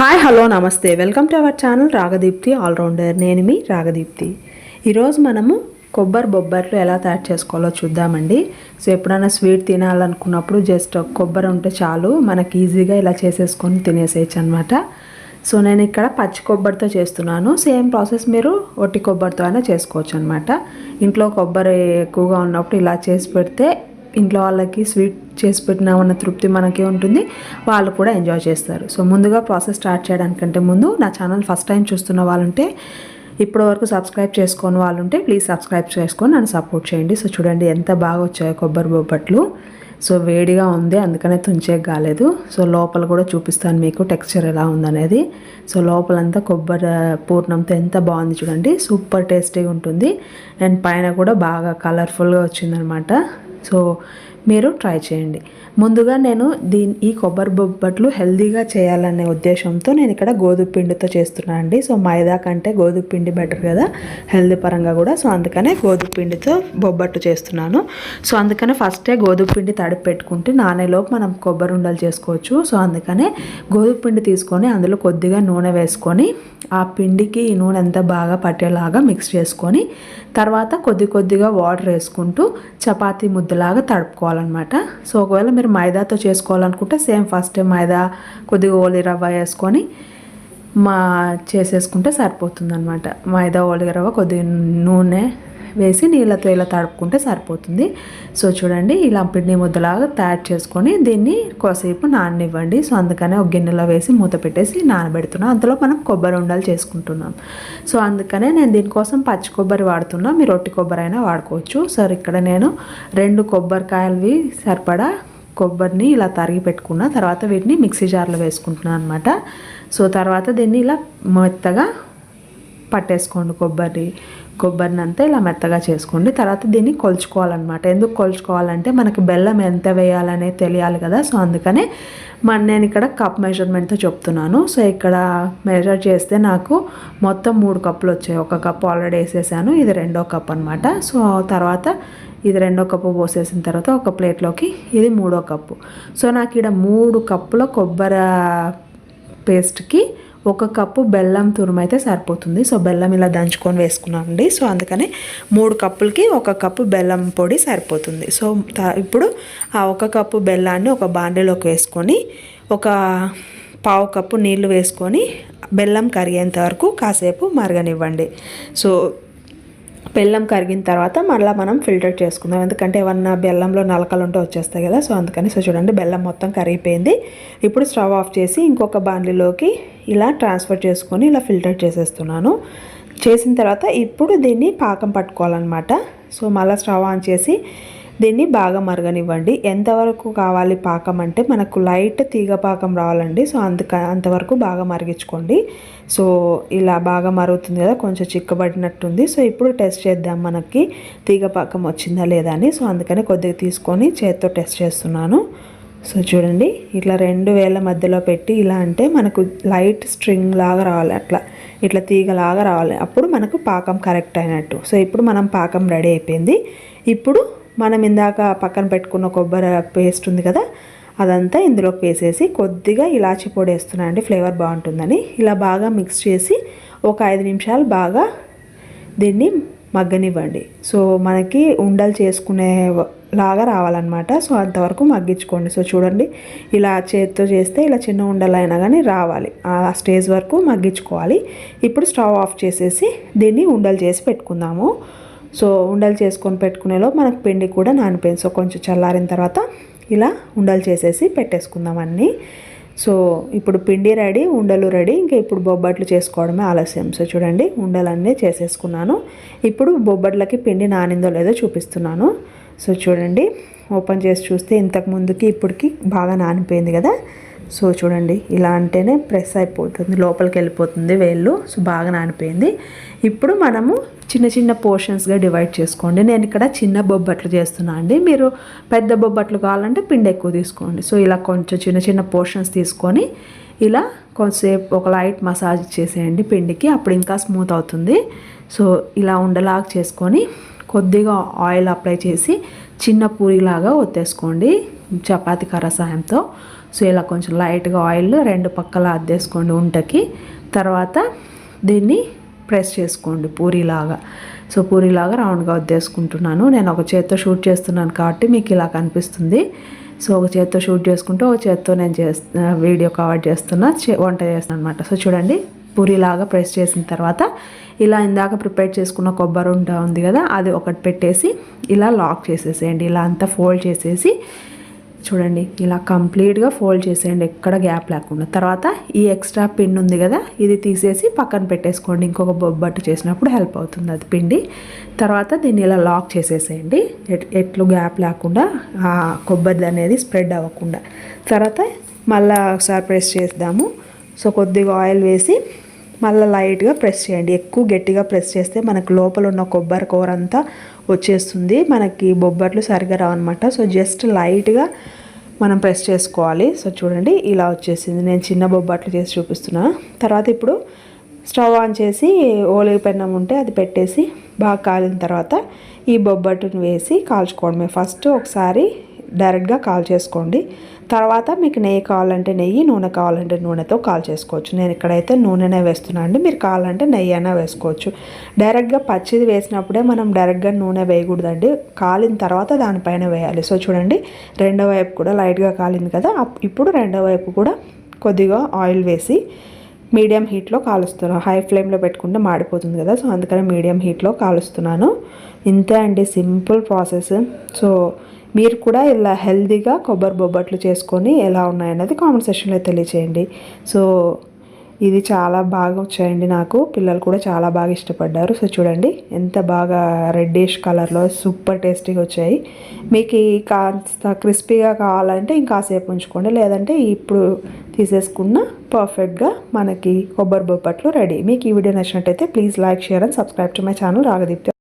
Hi hello నమస్తే. Welcome to our channel Ragadeepthi all rounder. నేను మీ రాగదీప్తి. ఈరోజు మనము కొబ్బరి బొబ్బర్లు ఎలా తయారు చేసుకోవాలో చూద్దామండి. సో ఎప్పుడైనా స్వీట్ తినాలనుకున్నప్పుడు జస్ట్ కొబ్బరి ఉంటే చాలు. మనకి ఈజీగా ఇలా చేసేసుకొని తినేసేయచ్చు అనమాట సో నేను ఇక్కడ పచ్చి కొబ్బరితో చేస్తున్నాను. సేమ్ ప్రాసెస్ మీరు ఒట్టి కొబ్బరితో అయినా చేసుకోవచ్చు అనమాట ఇంట్లో కొబ్బరి ఎక్కువగా ఉన్నప్పుడు ఇలా చేసి పెడితే ఇంట్లో వాళ్ళకి స్వీట్ చేసి పెట్టినామన్న తృప్తి మనకి ఉంటుంది. వాళ్ళు కూడా ఎంజాయ్ చేస్తారు. సో ముందుగా ప్రాసెస్ స్టార్ట్ చేయడానికంటే ముందు నా ఛానల్ ఫస్ట్ టైం చూస్తున్న వాళ్ళుంటే ఇప్పటి వరకు సబ్స్క్రైబ్ చేసుకొని వాళ్ళు ఉంటే ప్లీజ్ సబ్స్క్రైబ్ చేసుకొని నన్ను సపోర్ట్ చేయండి. సో చూడండి ఎంత బాగా వచ్చాయో కొబ్బరి బొబ్బట్లు సో వేడిగా ఉంది అందుకనే తుంచేకి కాలేదు. సో లోపల కూడా చూపిస్తాను మీకు టెక్స్చర్ ఎలా ఉందనేది. సో లోపలంతా కొబ్బరి పూర్ణంతో ఎంత బాగుంది చూడండి. సూపర్ టేస్టీగా ఉంటుంది. అండ్ పైన కూడా బాగా కలర్ఫుల్గా వచ్చిందనమాట. సో మీరు ట్రై చేయండి. ముందుగా నేను దీని ఈ కొబ్బరి బొబ్బట్లు హెల్దీగా చేయాలనే ఉద్దేశంతో నేను ఇక్కడ గోధుమ పిండితో చేస్తున్నాను అండి. సో మైదా కంటే గోధుమ పిండి బెటర్ కదా హెల్దీ పరంగా కూడా. సో అందుకనే గోధుమ పిండితో బొబ్బట్టు చేస్తున్నాను. సో అందుకనే ఫస్టే గోధుమ పిండి తడిపి పెట్టుకుంటే నానేలోపు మనం కొబ్బరి ఉండలు చేసుకోవచ్చు. సో అందుకనే గోధుమ పిండి తీసుకొని అందులో కొద్దిగా నూనె వేసుకొని ఆ పిండికి ఈ నూనె ఎంత బాగా పట్టేలాగా మిక్స్ చేసుకొని తర్వాత కొద్ది కొద్దిగా వాటర్ వేసుకుంటూ చపాతీ ముద్దలాగా తడుపుకోవాలన్నమాట సో ఒకవేళ మీరు మైదాతో చేసుకోవాలనుకుంటే సేమ్ ఫస్ట్ మైదా కొద్దిగా ఓలి రవ్వ వేసుకొని మా చేసేసుకుంటే సరిపోతుంది అనమాట మైదా ఓలి రవ్వ కొద్దిగా నూనె వేసి నీళ్ళతో ఇలా తడుపుకుంటే సరిపోతుంది. సో చూడండి ఇలా పిండి ముద్దలాగా తయారు చేసుకొని దీన్ని కాసేపు నాననివ్వండి. సో అందుకనే ఒక గిన్నెలో వేసి మూత పెట్టేసి నానబెడుతున్నాం. అందులో మనం కొబ్బరి ఉండాలి చేసుకుంటున్నాం. సో అందుకనే నేను దీనికోసం పచ్చి కొబ్బరి వాడుతున్నా. మీరు రొట్టి కొబ్బరి అయినా వాడుకోవచ్చు. సో ఇక్కడ నేను రెండు కొబ్బరికాయలవి సరిపడా కొబ్బరిని ఇలా తరిగి పెట్టుకున్న. తర్వాత వీటిని మిక్సీ జార్లో వేసుకుంటున్నాను అనమాట సో తర్వాత దీన్ని ఇలా మెత్తగా పట్టేసుకోండి కొబ్బరి. కొబ్బరిని అంతా ఇలా మెత్తగా చేసుకోండి. తర్వాత దీన్ని కొలుచుకోవాలన్నమాట. ఎందుకు కొలుచుకోవాలంటే మనకి బెల్లం ఎంత వేయాలనే తెలియాలి కదా. సో అందుకనే మన నేను ఇక్కడ కప్ మెజర్మెంట్తో చెప్తున్నాను. సో ఇక్కడ మెజర్ చేస్తే నాకు మొత్తం మూడు కప్పులు వచ్చాయి. ఒక కప్ ఆల్రెడీ వేసేసాను. ఇది రెండో కప్ అనమాట సో తర్వాత ఇది రెండో కప్పు పోసేసిన తర్వాత ఒక ప్లేట్లోకి ఇది మూడో కప్పు. సో నాకు ఇక్కడ మూడు కప్పుల కొబ్బరి పేస్ట్కి ఒక కప్పు బెల్లం తురుము అయితే సరిపోతుంది. సో బెల్లం ఇలా దంచుకొని వేసుకున్నామండి. సో అందుకని మూడు కప్పులకి ఒక కప్పు బెల్లం పొడి సరిపోతుంది. సో ఇప్పుడు ఆ ఒక కప్పు బెల్లాన్ని ఒక బాండీలోకి వేసుకొని ఒక పావు కప్పు నీళ్ళు వేసుకొని బెల్లం కరిగేంత వరకు కాసేపు మరగనివ్వండి. సో బెల్లం కరిగిన తర్వాత మళ్ళీ మనం ఫిల్టర్ చేసుకుందాం. ఎందుకంటే ఏమన్నా బెల్లంలో నలకలు ఉంటే వచ్చేస్తాయి కదా. సో అందుకని సో చూడండి బెల్లం మొత్తం కరిగిపోయింది. ఇప్పుడు స్టవ్ ఆఫ్ చేసి ఇంకొక బాండ్లీలోకి ఇలా ట్రాన్స్ఫర్ చేసుకొని ఇలా ఫిల్టర్ చేసేస్తున్నాను. చేసిన తర్వాత ఇప్పుడు దీన్ని పాకం పట్టుకోవాలన్నమాట. సో మళ్ళీ స్టవ్ ఆన్ చేసి దీన్ని బాగా మరగనివ్వండి. ఎంతవరకు కావాలి పాకం అంటే మనకు లైట్ తీగ పాకం రావాలండి. సో అందుక అంతవరకు బాగా మరిగించుకోండి. సో ఇలా బాగా మరుగుతుంది కదా కొంచెం చిక్కబడినట్టుంది. సో ఇప్పుడు టెస్ట్ చేద్దాం మనకి తీగ పాకం వచ్చిందా లేదా అని. సో అందుకని కొద్దిగా తీసుకొని చేత్తో టెస్ట్ చేస్తున్నాను. సో చూడండి ఇట్లా రెండు వేల మధ్యలో పెట్టి ఇలా అంటే మనకు లైట్ స్ట్రింగ్ లాగా రావాలి. అట్లా ఇట్లా తీగలాగా రావాలి. అప్పుడు మనకు పాకం కరెక్ట్ అయినట్టు. సో ఇప్పుడు మనం పాకం రెడీ అయిపోయింది. ఇప్పుడు మనం ఇందాక పక్కన పెట్టుకున్న కొబ్బరి పేస్ట్ ఉంది కదా అదంతా ఇందులోకి వేసేసి కొద్దిగా ఇలాచి పొడి వేస్తున్నాను అండి ఫ్లేవర్ బాగుంటుందని. ఇలా బాగా మిక్స్ చేసి ఒక ఐదు నిమిషాలు బాగా దీన్ని మగ్గనివ్వండి. సో మనకి ఉండలు చేసుకునే లాగా రావాలన్నమాట. సో అంతవరకు మగ్గించుకోండి. సో చూడండి ఇలా చేతితో చేస్తే ఇలా చిన్న ఉండలైనా కానీ రావాలి. ఆ స్టేజ్ వరకు మగ్గించుకోవాలి. ఇప్పుడు స్టవ్ ఆఫ్ చేసేసి దీన్ని ఉండలు చేసి పెట్టుకుందాము. సో ఉండలు చేసుకొని పెట్టుకునేలో మనకు పిండి కూడా నానిపోయింది. సో కొంచెం చల్లారిన తర్వాత ఇలా ఉండలు చేసేసి పెట్టేసుకుందాం అన్నీ. సో ఇప్పుడు పిండి రెడీ ఉండలు రెడీ. ఇంకా ఇప్పుడు బొబ్బట్లు చేసుకోవడమే ఆలస్యం. సో చూడండి ఉండలన్నీ చేసేసుకున్నాను. ఇప్పుడు బొబ్బట్లకి పిండి నానిందో లేదో చూపిస్తున్నాను. సో చూడండి ఓపెన్ చేసి చూస్తే ఇంతకు ముందుకి ఇప్పటికి బాగా నానిపోయింది కదా. సో చూడండి ఇలా అంటేనే ప్రెస్ అయిపోతుంది లోపలికి వెళ్ళిపోతుంది వేళ్ళు. సో బాగా నానిపోయింది. ఇప్పుడు మనము చిన్న చిన్న పోర్షన్స్గా డివైడ్ చేసుకోండి. నేను ఇక్కడ చిన్న బొబ్బట్లు చేస్తున్నాను అండి. మీరు పెద్ద బొబ్బట్లు కావాలంటే పిండి ఎక్కువ తీసుకోండి. సో ఇలా కొంచెం చిన్న చిన్న పోర్షన్స్ తీసుకొని ఇలా కొంతసేపు ఒక లైట్ మసాజ్ చేసేయండి పిండికి. అప్పుడు ఇంకా స్మూత్ అవుతుంది. సో ఇలా ఉండలాగా చేసుకొని కొద్దిగా ఆయిల్ అప్లై చేసి చిన్న పూరిలాగా ఒత్తేసుకోండి చపాతి కర సాయంతో. సో ఇలా కొంచెం లైట్గా ఆయిల్ రెండు పక్కల అద్దేసుకోండి ఉంటకి. తర్వాత దీన్ని ప్రెస్ చేసుకోండి పూరిలాగా. సో పూరీలాగా రౌండ్గా వద్దేసుకుంటున్నాను నేను ఒక చేత్తో షూట్ చేస్తున్నాను కాబట్టి మీకు ఇలా కనిపిస్తుంది. సో ఒక చేత్తో షూట్ చేసుకుంటూ ఒక చేత్తో నేను చేస్తా వీడియో కవర్ చేస్తున్నా వంట చేస్తాను అనమాట సో చూడండి పూరిలాగా ప్రెస్ చేసిన తర్వాత ఇలా ఇందాక ప్రిపేర్ చేసుకున్న కొబ్బరి ఉంట ఉంది కదా అది ఒకటి పెట్టేసి ఇలా లాక్ చేసేసేయండి. ఇలా అంతా ఫోల్డ్ చేసేసి చూడండి ఇలా కంప్లీట్గా ఫోల్డ్ చేసేయండి ఎక్కడ గ్యాప్ లేకుండా. తర్వాత ఈ ఎక్స్ట్రా పిన్ ఉంది కదా ఇది తీసేసి పక్కన పెట్టేసుకోండి ఇంకొక బొబ్బట్టు చేసినప్పుడు హెల్ప్ అవుతుంది అది పిండి. తర్వాత దీన్ని ఇలా లాక్ చేసేసేయండి ఎట్లు గ్యాప్ లేకుండా ఆ కొబ్బరి అనేది స్ప్రెడ్ అవ్వకుండా. తర్వాత మళ్ళీ ఒకసారి ప్రెస్ చేద్దాము. సో కొద్దిగా ఆయిల్ వేసి మళ్ళీ లైట్గా ప్రెస్ చేయండి. ఎక్కువ గట్టిగా ప్రెస్ చేస్తే మనకు లోపల ఉన్న కొబ్బరి కూర అంతా వచ్చేస్తుంది. మనకి బొబ్బట్లు సరిగా రావన్నమాట. సో జస్ట్ లైట్గా మనం ప్రెస్ చేసుకోవాలి. సో చూడండి ఇలా వచ్చేసింది. నేను చిన్న బొబ్బట్లు చేసి చూపిస్తున్నా. తర్వాత ఇప్పుడు స్టవ్ ఆన్ చేసి ఓలిగి పెన్నం ఉంటే అది పెట్టేసి బాగా కాలిన తర్వాత ఈ బొబ్బట్టుని వేసి కాల్చుకోవడమే. ఫస్ట్ ఒకసారి డైరెక్ట్గా కాల్ చేసుకోండి. తర్వాత మీకు నెయ్యి కావాలంటే నెయ్యి నూనె కావాలంటే నూనెతో కాల్ చేసుకోవచ్చు. నేను ఇక్కడైతే నూనెనే వేస్తున్నాను అండి. మీరు కావాలంటే నెయ్యి అయినా వేసుకోవచ్చు. డైరెక్ట్గా పచ్చిది వేసినప్పుడే మనం డైరెక్ట్గా నూనె వేయకూడదండి. కాలిన తర్వాత దానిపైన వేయాలి. సో చూడండి రెండో వైపు కూడా లైట్గా కాలింది కదా ఇప్పుడు రెండో వైపు కూడా కొద్దిగా ఆయిల్ వేసి మీడియం హీట్లో కాలుస్తున్నాను హై ఫ్లేమ్లో పెట్టుకుంటే మాడిపోతుంది కదా సో అందుకని మీడియం హీట్లో కాలుస్తున్నాను. ఇంతే అండి సింపుల్ ప్రాసెస్. సో మీరు కూడా ఇలా హెల్తీగా కొబ్బరి బొబ్బట్లు చేసుకొని ఎలా ఉన్నాయన్నది కామెంట్ సెక్షన్లో తెలియచేయండి. సో ఇది చాలా బాగా వచ్చాయండి నాకు. పిల్లలు కూడా చాలా బాగా ఇష్టపడ్డారు. సో చూడండి ఎంత బాగా రెడ్డిష్ కలర్లో సూపర్ టేస్టీగా వచ్చాయి. మీకు కాస్త క్రిస్పీగా కావాలంటే ఇంకాసేపు ఉంచుకోండి. లేదంటే ఇప్పుడు తీసేసుకున్న పర్ఫెక్ట్గా మనకి కొబ్బరి బొబ్బట్లు రెడీ. మీకు ఈ వీడియో నచ్చినట్టయితే please like share and subscribe to my channel Ragadeepthi.